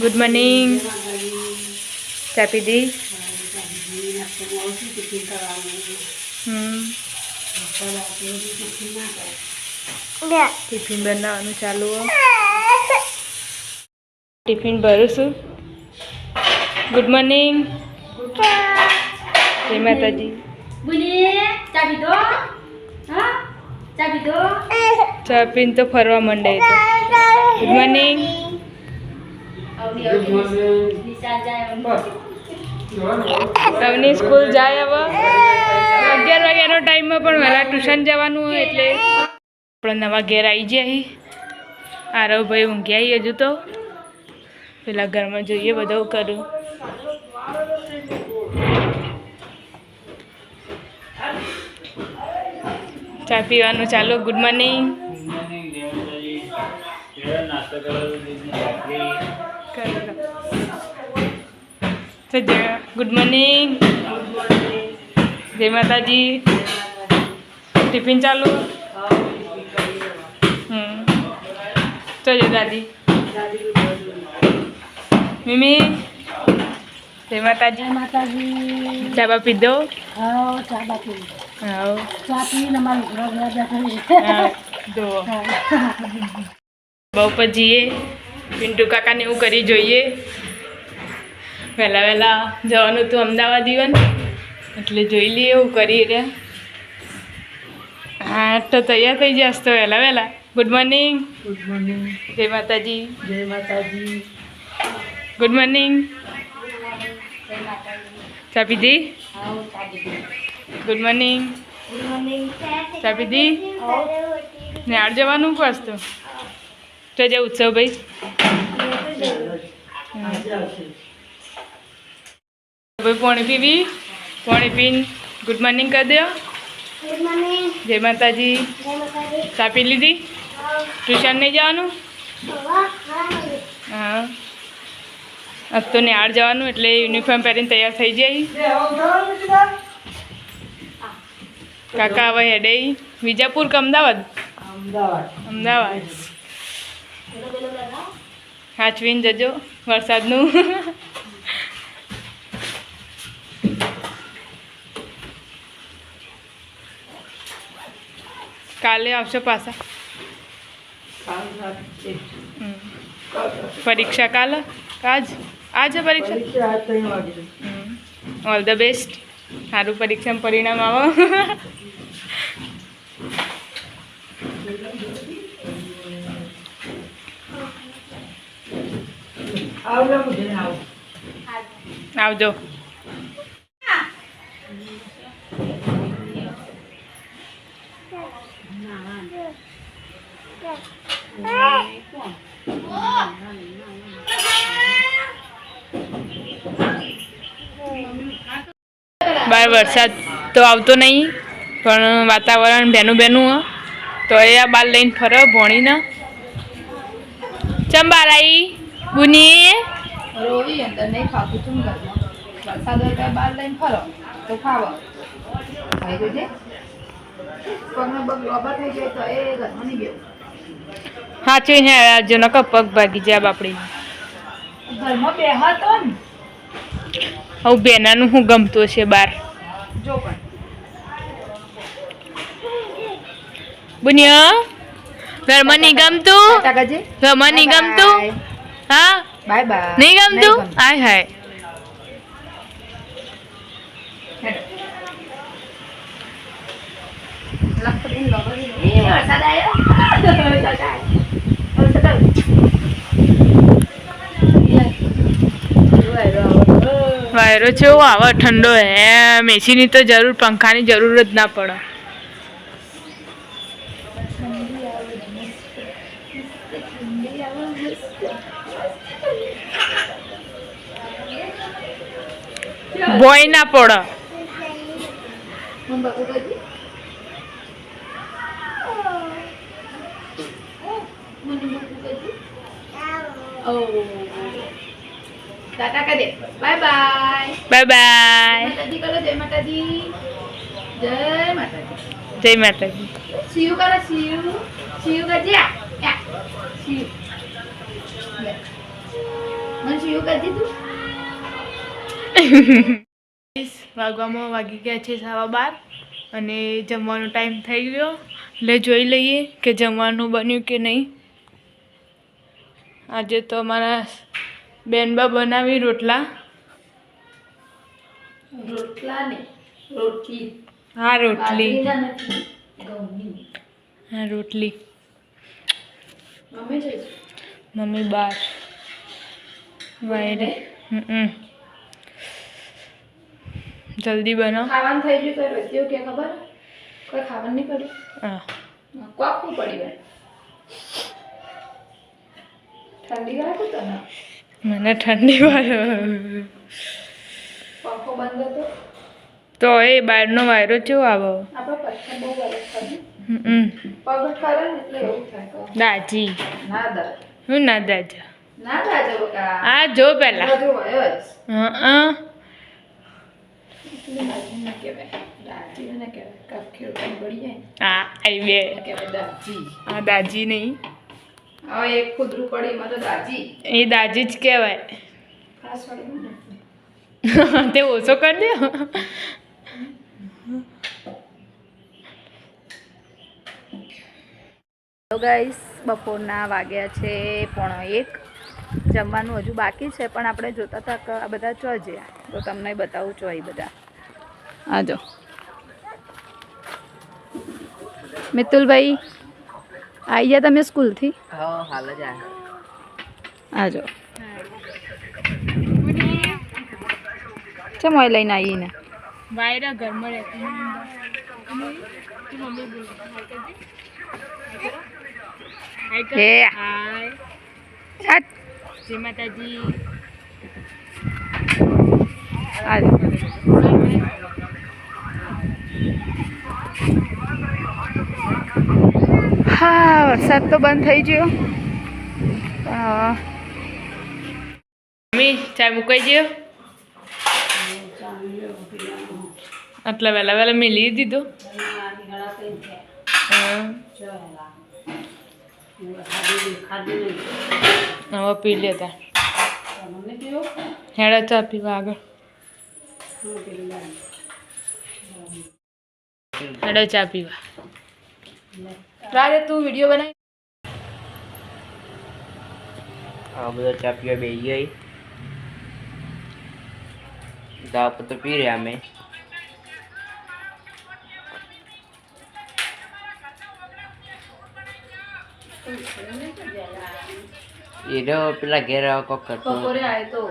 Good morning ચા પીધી હમ tiffin બનાવવાનું ચાલુ હો. ટિફિન ભરું છું ગુડ મોર્નિંગ જય માતાજી બોલીએ ચા પીધો હા ચા પીધો ચા પીને તો ફરવા માંડે તો ગુડ મોર્નિંગ અવની સ્કૂલ જાય હવે. અગિયાર વાગ્યાનો ટાઈમમાં પણ વહેલા ટ્યુશન જવાનું હોય એટલે આપણે નવા ઘેર આવી જાય આરવભાઈ ઊંઘ્યા હજુ તો. પેલા ઘરમાં જોઈએ બધું કરું. ચા પીવાનું ચાલો ગુડ મોર્નિંગ ગુડ મોર્નિંગ જય માતાજી ટિફિન ચાલુ હમ ચલો દાદી મિમી જય માતાજી માતાજી ચા બા પીધો હા ચા બાકી હા ચા પીને અમારું ઘર બેઠા હા, જુઓ બહુ પર જઈએ પિન્ટુ કાકાને એવું કરી જોઈએ. વહેલા વહેલા જવાનું હતું અમદાવાદ ઇવન એટલે જોઈ લઈએ એવું કરી રહ્યા. હા તો તૈયાર થઈ જશ તો વહેલા વહેલા. ગુડ મોર્નિંગ ગુડ મોર્નિંગ જય માતાજી. જય માતાજી. ગુડ મોર્નિંગ ચા પીધી આવો ચા પીધી ગુડ મોર્નિંગ ગુડ મોર્નિંગ ચા પીધી ને આડ જવાનું પાછું તો જે ઉત્સવ ભાઈ? ભાઈ પાણી પીવી? પાણી પીને ગુડ મોર્નિંગ કરી દો જય માતાજી. જય માતાજી. ચા પી લીધી? ટ્યુશન નહીં જવાનું? હા. આજ તો નિહાળ જવાનું એટલે યુનિફોર્મ પહેરીને તૈયાર થઈ જાય કાકા હવે હેડે વિજાપુર કે અમદાવાદ? અમદાવાદ. અમદાવાદ. સાચવીને જજો વરસાદનું. કાલે આવશો પાછા. પરીક્ષા કાલે? આજ? આજે પરીક્ષા? ઓલ ધ બેસ્ટ સારું પરીક્ષામાં પરિણામ આવો. આવજો બહાર વરસાદ તો આવતો નહીં, પણ વાતાવરણ બેનું બેનું તો એ આ બાર લઈને ફરો ભણીને. ચમ બાર આવી બુની રોવી અંદર નહીં ખાતું છું વરસાદ હોય ત્યાં બહાર લઈને ફરો. તો ખાવો. ખાઈ જજે પગનો પગ લોબા થઈ જાય તો એ ઘરમાં નહીં બેવું સાચવી ને આજે નકો પગ ભાગી જાય બાપડી. ઘરમાં ને? હવે બેનાનું શું ગમતું છે બાર? જો પણ. બુનિયા ઘરમાં નહીં ગમતું? ઘરમાં નહીં ગમતું? હા? બાય બાય નહીં ગમતું? હાય હાય. વરસાદ આવ્યો વાયરો છે આવે ઠંડો હે. મેસીની તો જરૂર પંખાની જરૂર જ ના પડે. ભોય ના પડે હું બાપુ કરજે ઓ ટાટા કરી દે બાય બાય બાય બાય માતાજી કરો જય માતાજી જય માતાજી જય માતાજી શિવ કરો શિવ શિવ કરજે આ, આ. શિવ લે. મને શું કરતી તું વાગવામાં વાગી ગયા છે સવા બાર અને જમવાનો ટાઈમ થઈ ગયો. એટલે જોઈ લઈએ કે જમવાનું બન્યું કે નહીં. આજે તો અમારા બેનબા બનાવી રોટલા. રોટલા ને રોટલી. હા રોટલી. હા રોટલી. મમ્મી બાર. વાયરે. હમ. જલ્દી બનાવ. ખાવાનું થઈ ગયું તો રચ્યું કે ખબર? કોઈ ખાવાનું નહીં પડ્યું. હા. કોકું પડી ગયું. ઠંડી લાગે તને મને ઠંડી વાર પંખો બંધ હતો. તો એ બહારનો વાયરો ચેવો આવો. દાજી. હું ના દાજા? આ જો પેલા. હા. આ દાજી નહીં હવે કૂતરું પડી એમાં તો દાજી એ દાજી જ કહેવાય તે ઓછો કરી દે હેલો ગાઈસ બપોરના વાગ્યા છે પોણો એક. જમવાનું હજુ બાકી છે પણ આપણે જોતા હતા આ બધા ચો જ્યાં તો તમને બતાવું છો એ બધા. આ જો મિતુલભાઈ આવી ગયા તમે સ્કૂલથી હા હાલ જ આ જો ચમ લઈને આવીને વાયરા ઘરમાં રહેતી માતાજી હા, વરસાદ તો બંધ થઈ ગયો. મમ્મી ચા મુકાઈ ગયો? આટલા વહેલા વહેલા મેં લઈ દીધો. હવે પી લેતા હેડા ચા પીવા આગળ. હેડા ચા પીવા. રાતે તું વીડિયો બનાવી આ બધા ચા પીવા બેસી ગઈ. દાવ પત્ર પી રહ્યા અમે. પેલા ઘેર આવો કોક કરતો બપોરે આવ્યો તો.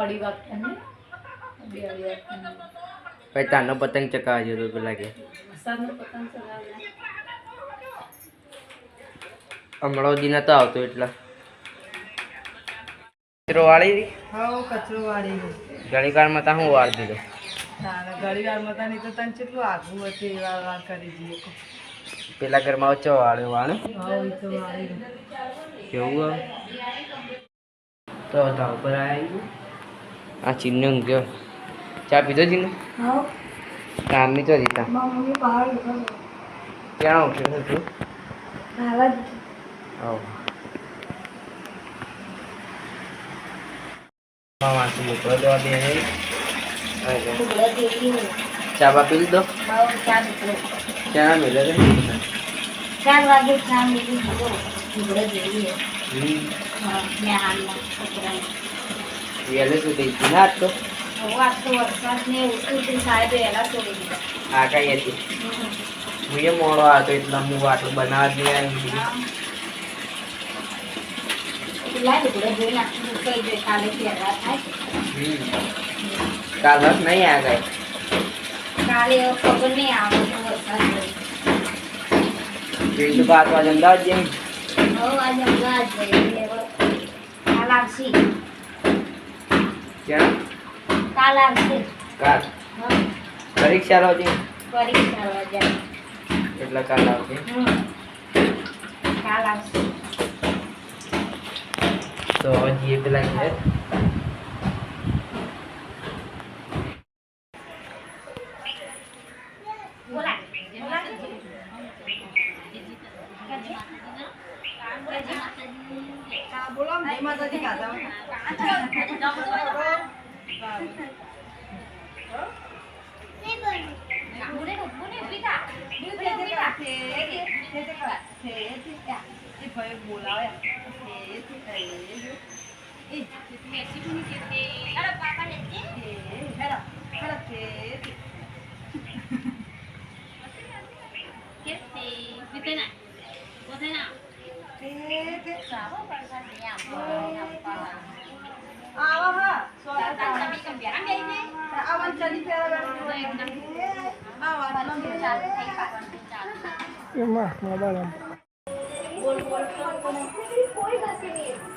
અઢી વાગતા બે અઢી વાગતા તાનો પતંગ ચકાવા જતો પેલા કે સુધી નતો આવતો એટલા કચરો વાળી હા કચરો વાળી ઘણી કારમાં તા હું વાળ દીધો ઘડી વારમાં તા નહીં તો તને કેટલું આગું હતું એવા વાર કરી દઈએ પેલા ઘરમાં ઓછો વાળ્યો વાળ હા એ તો વાળી કેવું તો ધાવ પર આવી આ ચીનને ઊંઘ્યો ચા પીધો હા. કામની તો જીતા ક્યાં ઉઠ્યો તું? માસી મોકલો દવા દે ચા બા પી લીધો? ક્યાં મેલે છે? ચાર વાગે ચા મેળવી દીધો ઘૂઘડો જોઈએ હમ. હા મેં હાલમાં છોકરાને. વહેલે સુધી ના આજ આ કઈ હતી. હું એ મોડો હતો એટલે હું આટલું બનાવવા જ નહીં જોઈ કાલે થાય કાલ બસ નહીં આ ગઈ? કાલે ખબર નહીં આવે બાર વાગે અમદાવાદ આજે અમદાવાદ કાલ ક્યાં? કાલ આવશે. કાલ? હા. પરીક્ષા રોજે પરીક્ષા રોજે એટલે કાલ આવશે. કાલ આવશે. તો હજી એ પેલા ઘેર Ya mah, nggak dalam. Bol-bol, kau kau kau kau kau kau kau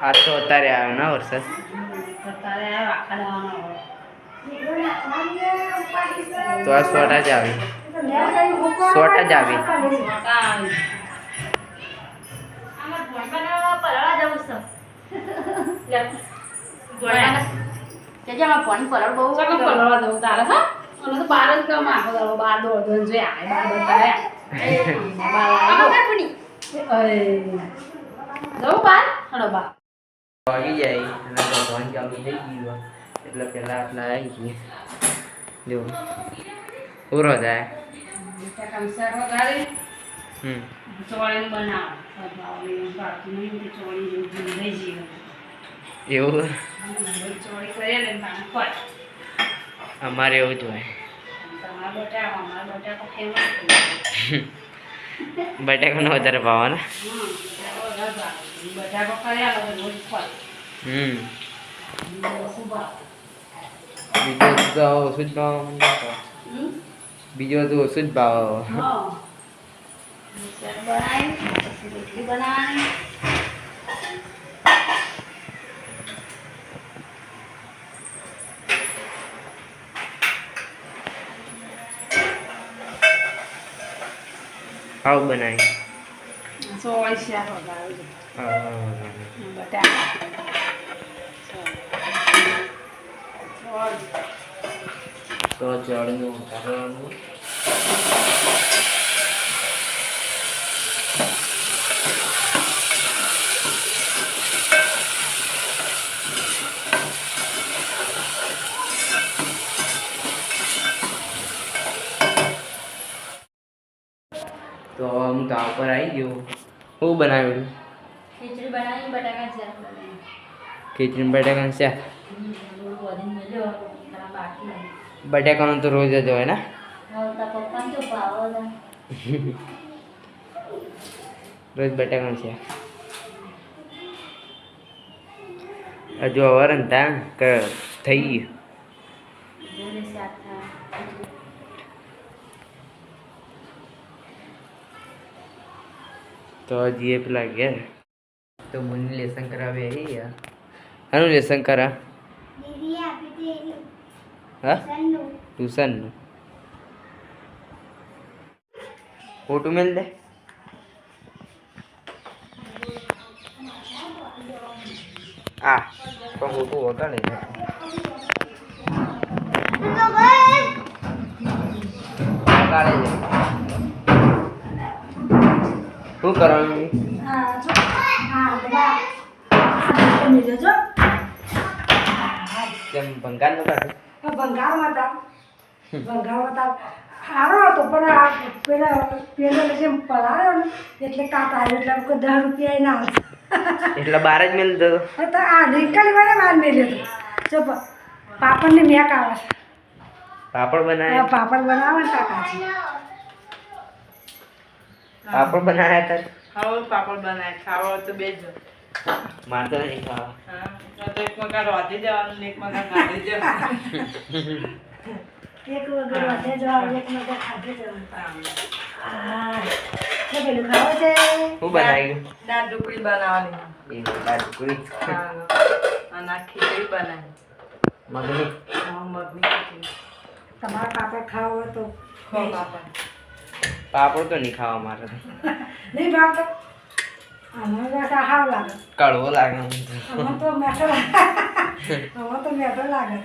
આ તો અત્યારે આવ્યો ના વરસાદ? તો આ સોટા જ આવી. સોટા જ આવી. આમાં પેલા આપણે આવી જવું જો. પૂરો થાય પાણી નહીં પૂરો એવું? અમારે એવું જ હોય. બટાકાનો વધારે ભાવ ને? હમ બીજો તો ઓછું જ ભાવ બીજો તો ઓછું જ ભાવ बनाए मिट्टी बनाए Hầu bên này. Rồi xe hầu vào rồi. Ờ, ờ, ờ. Bà đá Rồi. Rồi. Chờ lên luôn, cảm ơn હું ગામ પર આવી ગયો શું બનાવ્યું ખીચડી બનાવી બટાકા શાક બનાવી ખીચડી બટાકાનું શાક? બટાકાનું તો રોજ જ હોય ને? રોજ બટાકાનું શાક. હજુ હવે ને ત્યાં થઈ ગયું જોડે શાક થાય તો હજી એ પેલા ઘેર તો મને લેસન કરાવે એ યાર. આનું લેસન કરા? હા? ટ્યુશનનું. ફોટો મેલ દે. આ તો ફોટો વગાડે નહીં. વગાડે છે. શું કરવાનું? કેમ ભંગારનું કાઢું બંગાળમાં હતા ભંગારમાં હતા સારો હતો પણ આ પેલા પેલો જેમ પલાળ્યો ને એટલે કાપ આવ્યો એટલે દસ રૂપિયા ના આવે એટલે બાર જ મેલ દો તો? આ નીકળી વાળે વાર મેલ્યો હતો જો પાપડની મેક આવે પાપડ બનાવે? પાપડ બનાવે ને કાકાજી પાપડ બનાવ્યા હતા. ખાવો પાપડ બનાય ખાવો તો બે જ મારે તો નહીં ખાવા. હા તો એક મકા રોધી જવાનું એક મકા ખાધી જવાનું. એક વગર વધે જવાનું એક વગર ખાધી જવાનું. હા પેલું ખાવો છે? શું બનાવ્યું દાળ ઢોકળી બનાવવાની. એ દાળ ઢોકળી અને ખીચડી બનાવી. મગની. હા, મગની ખીચડી. તમારે પાપડ ખાવો તો ખો પાપડ. પાપડ તો નહીં ખાવા મારે નહીં ભાવતો? કડવો લાગે. મને તો. આમાં તો લાગે. આમાં તો મેઠો લાગે.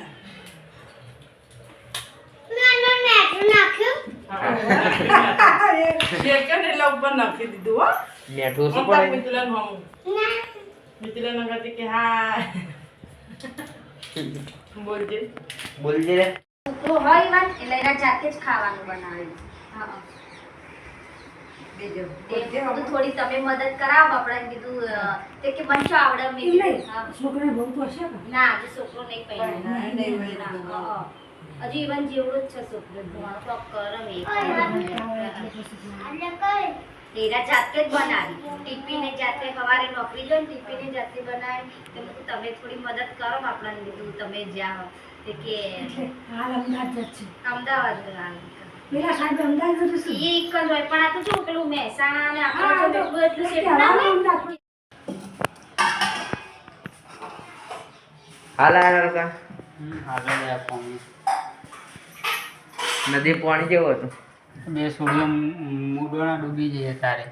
શેકે ને એટલે ઉપર નાખી દીધું હો મેઠું શું પડે કે હા બોલજે. બોલજે તો હોય વાત એટલે એના જાતે જ ખાવાનું બનાવ્યું હા. થોડી તમે મદદ કરાવો આપણે કીધું તે કે મને શું આવડે મેં કીધું, હા. ના? આજે છોકરો નહીં પહેર્યો. ના, ઇવન જેવડો જ છે છોકરો. ભણો તો કરે ને તેરા જાતે જ બનાવી. ટીપીને જાતે સવારે નોકરી ગઈ ને ટીપીને જાતે બનાવી. તો તમે થોડી મદદ કરો. આપણને કીધું તમે જ્યાં તે કે અમદાવાદ આવી. એ એક જ હોય પણ આ તો શું પેલું મહેસાણા અને આપણે તો એટલું એટલું સેટ ના હોય હાલ હાલ કા નદી પાણી જેવું હતું? બે સોળીઓ મુડોણા ડૂબી જઈએ તારે.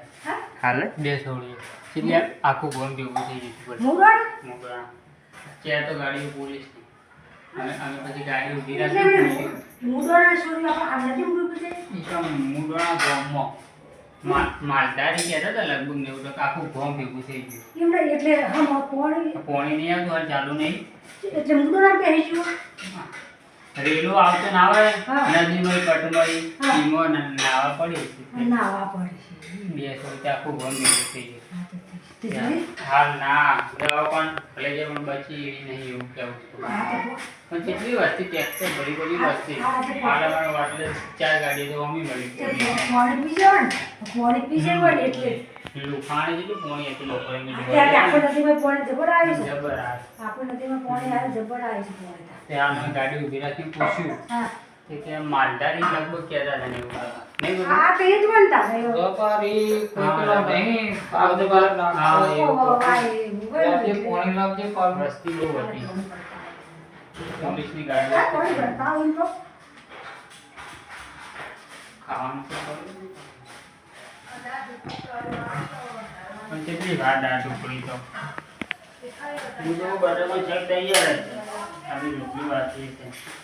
હાલ બે સોળીઓ. એટલે આખું ગોમ ભેગું થઈ ગયું મુડોણા? ત્યાં તો ગાડીઓ પોલીસ અને પછી ગાડી ઊભી રાખી પોલીસ ઈ તો મુડોણા ગામમાં. મા- માલધારી કહેતા હતા લગભગ ને એવું તો આખું ગોમ ભેગું થઈ ગયું. પોણી નહીં આવતું અને ચાલુ નહીં. રેલો આવતો ના આવે નદીમાં પટમાં ઈમો નાવા પડે બે સો રૂપિયા આખું ગોમ ભેગું થઈ ગયું. હાલ ના દવા પણ ભલે જે પણ બચી એવી નહીં એવું કેવું પણ કેટલી વસ્તી તો બધી બધી વસ્તી. મારા મારા વાટલે ચાર ગાડી તો અમી મળી લુખાણી જેટલું પોણી હતું લોકોએ મેં આવે જબર આ. ત્યાં. ગાડી ઊભી રાખી પૂછ્યું. કે કે માલધારી લગભગ કહેતા હતા ને એવું બધા. નહીં બાબા? વેપારી કોઈ પેલો નહીં, પાવડર બાવડર નાખતો. હા, એવું. વસ્તી બહુ હતી પોલીસની ગાડી ખાવાનું તો ખરું. પણ કેટલી વાર દાળ ઢોકળી તો હું તો બરાબર ચેક તૈયાર જ છે. આવી રોટલી વાંચી છે કોફી જેવી અવાજ આવી એ હશે. હું રોજ નહીં લાવતો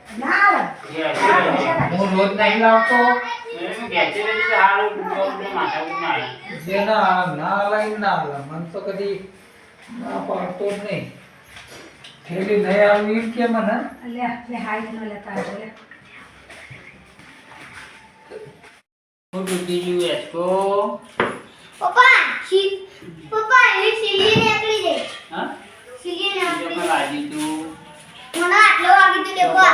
જે ના ના લઈને ના મને તો કદી ના પાડતો જ નહીં. થેલી નહીં આવી કે મને. હું પપ્પા પપ્પા એ સીલી નીકળી હા? સીલી મને આટલો વાગી તો દેખો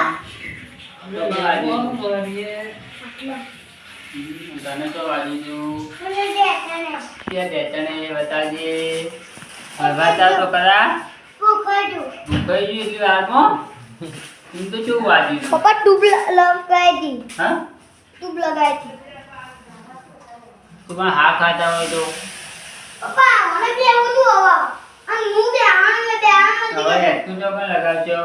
તને તો વાજી તું મને દે તને ત્યાં બેચણે બતાજે હલવાતા તો પૂખડું મુંબઈ ગયું એટલી વારમાં એમ તો શું વાજી પપ્પા ટ્યુબ લગાઈ દી. હા? ટ્યુબ લગાઈ દી. તું પણ હા ખાતા હોય તો. પપ્પા મને બે હતું હવા. અને હું બે મે બે નથી તો પણ લગાવજો.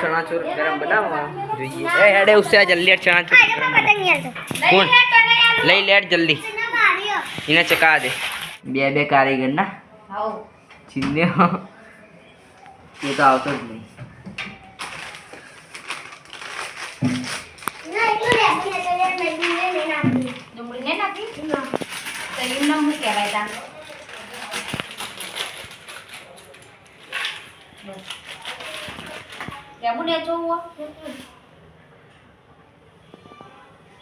ચણાચૂર ગરમ બનાવવા જોઈએ. એ હેડે ઉસે જલ્દી ચણાચૂર કોણ? લઈ લેટ જલ્દી. એને ચકા દે. બે બે કારીગર ના આવો. ચીને એ તો આવતો જ નહીં. ડુંગળી ને નાખી તો એમ નામ શું કહેવાય તા લેબુ ને જોવો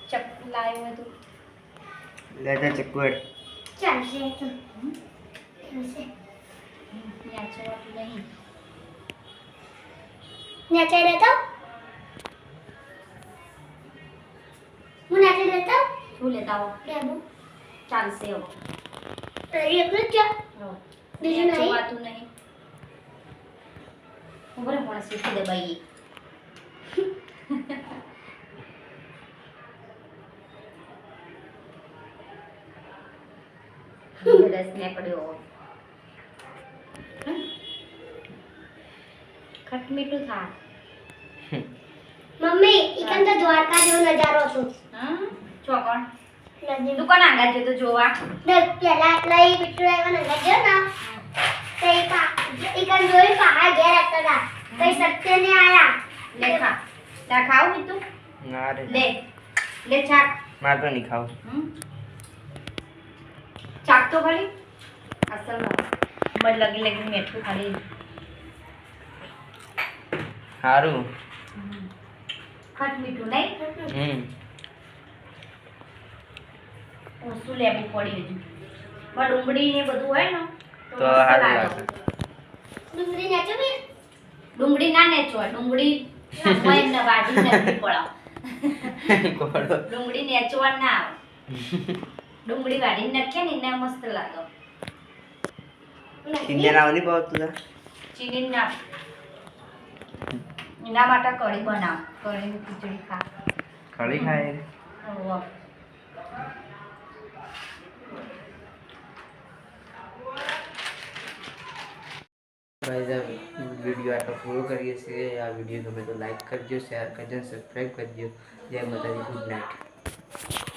ચક લાવ્યો હોય તું લેટર ચક્કુ હેડ ચાલશે ચાલશે નાચવાતું નહીં નાચી દેતો હું શું લેતા આવો? લેબુ ચાલશે હવે. એકલું જ બીજું નહીં? નાચવાતું નહીં. ઊભો રહે મને શીખી દે બાઈ રસ ને પડ્યો ખટ મીઠું થા. મમ્મી ઈકન દ્વારકા જેવો નજારો હતો ચોકણ. નદી દુકાન આગળ તો જોવા. પેલા લઈ વિટ્ટુ આવ્યા ને ગયો ને. તે પા ઈકન જોઈ પહાડ ઘેર હતા. કઈ સત્ય ને આયા. લે ખા. તા ખાવ મીઠું ના રે. લે. લે ચાક. મારે તો નહીં ખાવ. હમ? ચાક તો ખાલી. અસલ મત લગી લગી મેઠું ખાલી. સારું ખટ મીઠું નહીં? હમ. ઓછું લેવું પડી હજુ. પણ ડુંગળી ને બધું હોય ને તો સારું લાગે. ડુંગળી નેચો બે ડુંગળી ના નેચો ડુંગળી હોય ન વાડી નથી પડાવ. ડુંગળી નેચવા ના આવે. ડુંગળી વાડી નાખીએ ને ને મસ્ત લાગે. ચીની આવ નહીં ભાવતું તા ચીની ના એના માટે કઢી બનાવ કઢી ખીચડી ખા. કઢી ખાય? ગાઈઝ આ વીડિયો આટલો પૂરો કરીએ છીએ. આ વીડિયો ગમે તો લાઈક કરજો શેર કરજો સબસ્ક્રાઈબ કરજો. જય માતાજી ગુડ નાઇટ